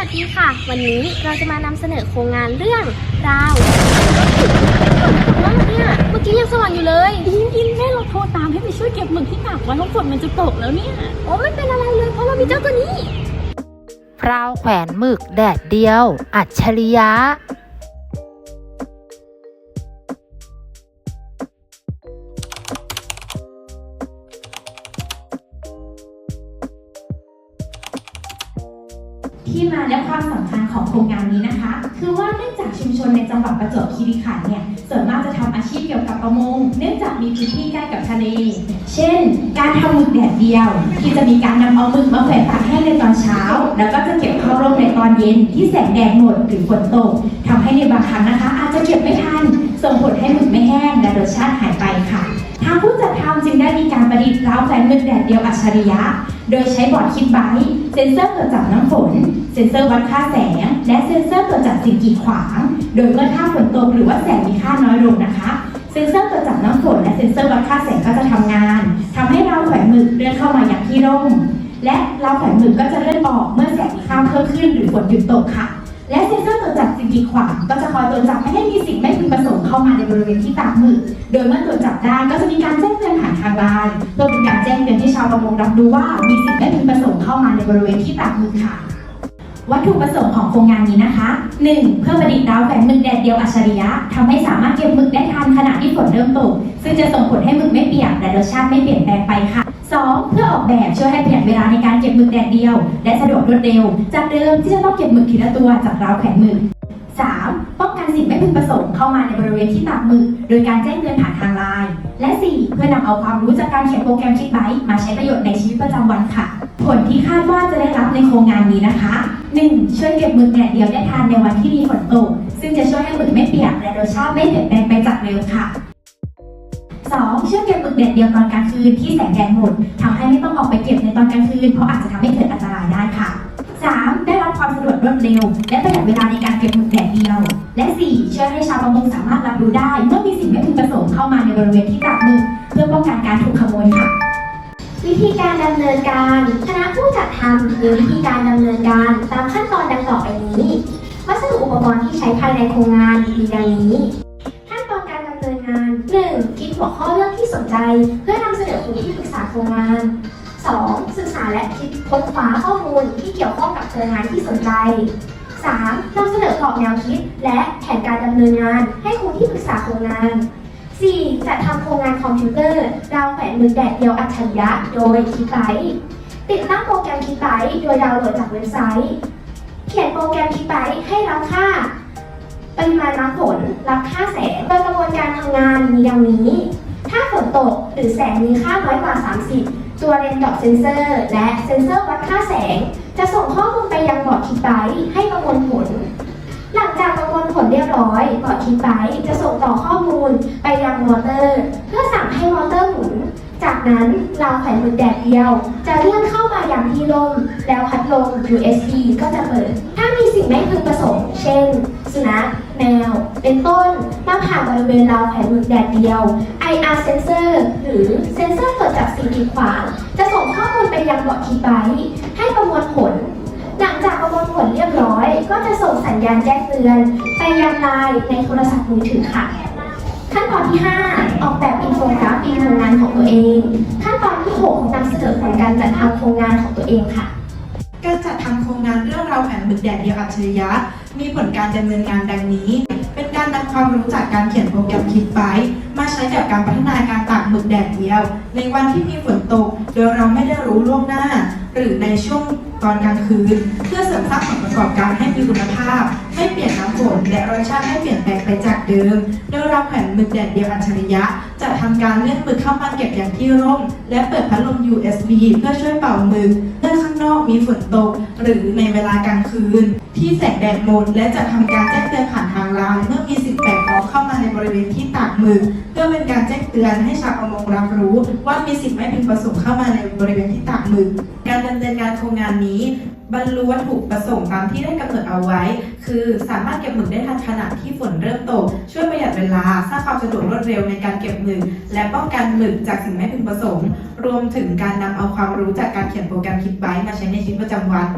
วัสดีค่ะ วันนี้เราจะมานำเสนอโครงงานเรื่องราวว่าเนี่ยเมื่อกี้ยังสว่างอยู่เลยอินอินแม่เราโทรตามให้ไปช่วยเก็บหมึกที่ตากไว้เพราะฝนมันจะตกแล้วเนี่ยโอ้ไม่เป็นอะไรเลยเพราะเรามีเจ้าตัวนี้พราวแขวนหมึกแดดเดียว อัจฉริยะ ที่มาและความสำคัญของโครงงานนี้นะคะ คือว่าเนื่องจากชุมชนในจังหวัดประจวบคีรีขันธ์เนี่ยส่วนมากจะทำอาชีพเกี่ยวกับประมง เนื่องจากมีพื้นที่ใกล้กับทะเล เช่น การทำหมึกแดดเดียว ที่จะมีการนำเอาหมึกมาแขวนตากแห้งในตอนเช้า แล้วก็จะเก็บเข้าร่มในตอนเย็นที่แสงแดดหมดหรือฝนตกทำให้ในบางครั้งนะคะ อาจจะเก็บไม่ทัน ส่งผลให้หมึกไม่แห้งและรสชาติหายไปค่ะ ทางผู้จัดทำจึงได้มีการประดิษฐ์ราวแขวนหมึกแดดเดียวอัจฉริยะ โดยใช้บอร์ดคิดไบต์เซ็นเซอร์ตรวจจับน้ำฝน เซ็นเซอร์วัดค่าแสง และเซ็นเซอร์ตรวจจับสิ่งกีดขวาง โดยเมื่อถ้าฝนตกหรือว่าแสงมีค่าน้อยลงนะคะ เซ็นเซอร์ตรวจจับน้ำฝนและเซ็นเซอร์วัดค่าแสงก็จะทำงานทำให้เราแขวนหมึกเลื่อนเข้ามาอย่างที่ร่ม และเราแขวนหมึกก็จะเลื่อนออกเมื่อแสงมีค่าเพิ่มขึ้นหรือฝนหยุดตกค่ะ และเซ็นเซอร์ิ่งกีดขวางก็จะคอยตรวจจับไม่ให้มีสิ่งไม่พึงประสงค์เข้ามาในบริเวณที่ตากหมึกโดยเมื่อตรวจจับได้ก็จะมีการแจ้งเตือนผ่านทางไลน์เพื่อเป็นการแจ้งเตือนให้ชาวประมงรับรู้ว่ามีสิ่งไม่พึงประสงค์เข้ามาในบริเวณที่ตากหมึกค่ะวัตถุประสงค์ของโครงงานนี้นะคะ 1. เพื่อประดิษฐ์ดาวแขวนหมึกแดดเดียวอัจฉริยะทำให้สามารถเก็บหมึกได้ทันขณะที่ฝนเริ่มตก ซึ่งจะส่งผลให้หมึกไม่เปียกและรสชาติไม่เปลี่ยนแปลงไปค่ะ 2. เพื่อออกแบบช่วยให้ประหยัดเวลาในการเก็บหมึกแดดเดียว และสะดวกรวดเร็ว จากเดิมที่จะต้องเก็บหมึกทีละตัวจากราวแขวนหมึก 3. ป้องกันสิ่งไม่พึงประสงค์เข้ามาในบริเวณที่ตากหมึกโดยการแจ้งเตือนผ่านทางไลน์ และ 4. เพื่อนำเอาความรู้จากการเขียนโปรแกรมคิดไบต์มาใช้ประโยชน์ในชีวิตประจำวันค่ะ ผลที่คาดว่าจะได้รับในโครงงานนี้นะคะ 1. ช่วยเก็บหมึกแดดเดียวได้ทันในวันที่มีฝนตก ซึ่งจะช่วยให้หมึกไม่เปียกและรสชาติไม่เปลี่ยนแปลงไปจากเดิมค่ะ 2. ช่วยเก็บหมึกแดดเดียวตอนกลางคืนที่แสงแดดหมดทำให้ไม่ต้องออกไปเก็บในตอนกลางคืนเพราะอาจจะทำให้เกิดอันตรายได้ค่ะ 3. ได้รับความสะดวกรวดเร็ว และประหยัดเวลาในการเก็บหมึกแดด และ 4. ช่วยให้ชาวประมงสามารถรับรู้ได้ เมื่อมีสิ่งไม่พึงประสงค์เข้ามาในบริเวณที่ตากหมึกเพื่อป้องกันการถูกขโมยค่ะ วิธีการดำเนินการคณะผู้จัดทำมีวิธีการดำเนินการตามขั้นตอนดังต่อไปนี้ วัสดุอุปกรณ์ที่ใช้ภายในโครงงานมีดังนี้ขั้นตอนการดำเนินงาน 1. คิดหัวข้อเรื่องที่สนใจ เพื่อนำเสนอครูที่ปรึกษาโครงงาน 2. ศึกษาและคิดค้นคว้าข้อมูลที่เกี่ยวข้องกับโครงงานที่สนใจ 3. นำเสนอกรอบแนวคิด และแผนการดำเนินงาน ให้ครูที่ปรึกษาโครงงาน 4. จัดทำโครงงานคอมพิวเตอร์ดาวแขวนมือแดดเดียวอัจฉริยะโดยคิดไบต์ติดตั้งโปรแกรมคิดไบต์โดยดาวน์โหลดจากเว็บไซต์ เขียนโปรแกรมคิดไบต์ให้รับค่าปริมาณน้ำฝนรับค่าแสงโดยกระบวนการทำงานมีดังนี้ ถ้าฝนตกหรือแสงมีค่าน้อยกว่า 30 ตัวเรนดอปเซนเซอร์ และเซนเซอร์วัดค่าแสง จะส่งข้อมูลไปยังบอร์ดคิดไบต์ให้ประมวลผล หลังจากประมวลผลเรียบร้อยบอร์ดคิดไบต์จะส่งต่อข้อมูลไปยังมอเตอร์ เพื่อสั่งให้มอเตอร์หมุน จากนั้นเราแขวนมือแดดเดียว จะเลื่อนเข้ามายังที่ลม แล้วพัดลม USB ก็จะเปิด ถ้ามีสิ่งไม่พึงประสงค์ เช่น สุนัขแมว เป็นต้น มาผ่านบริเวณราวแขวนมือแดดเดียว IR sensor หรือเซนเซอร์ตรวจจับสิ่งกีดขวาง ข้อมูลไปยังบอร์ดคิดไบต์ให้ประมวลผล หลังจากประมวลผลเรียบร้อย ก็จะส่งสัญญาณแจ้งเตือน ไปยังไลน์ในโทรศัพท์มือถือค่ะ ขั้นตอนที่ 5 ออกแบบอินโฟกราฟิกโครงงานของตัวเอง ขั้นตอนที่ 6นำเสนอผลการจัดทำโครงงานของตัวเองค่ะการจัดทำโครงงานเรื่องราวแผนหมึกแดดเดียวอัจฉริยะ มีผลการดำเนินงานดังนี้ การนำความรู้จากการเขียนโปรแกรมคิดไบต์มาใช้กับการพัฒนาการตากหมึกแดดเดียว ในวันที่มีฝนตก โดยเราไม่ได้รู้ล่วงหน้า หรือในช่วงตอนกลางคืน เพื่อเสริมสร้างผลประกอบการให้มีคุณภาพ ให้เปลี่ยนน้ำฝนและรสชาติให้เปลี่ยนแปลงไปจากเดิม โดยเราแผนหมึกแดดเดียวอัจฉริยะ จะทำการเลื่อนหมึกเข้ามาเก็บอย่างที่ร่ม และเปิดพัดลม USB เพื่อช่วยเป่าหมึกเมื่อ นอกมีฝนตก หรือในเวลากลางคืน ที่แสงแดดหมดและจะทำการแจ้งเตือนผ่านทางไลน์เมื่อมีสิ่งแปลก เข้ามาในบริเวณที่ตากหมึกเพื่อเป็นการแจ้งเตือนให้ชาวประมงรับรู้ ว่ามีสิ่งไม่พึงประสงค์เข้ามาในบริเวณที่ตากหมึกการดำเนินงานโครงงานนี้บรรลุวัตถุประสงค์ตามที่ได้กำหนดเอาไว้ คือสามารถเก็บหมึกได้ทันขณะที่ฝนเริ่มตก ช่วยประหยัดเวลาสร้างความสะดวกรวดเร็วในการเก็บหมึกและป้องกันหมึกจากสิ่งไม่พึงประสงค์ รวมถึงการนำเอาความรู้จากการเขียนโปรแกรมคิดไบต์มาใช้ในชีวิตประจำวัน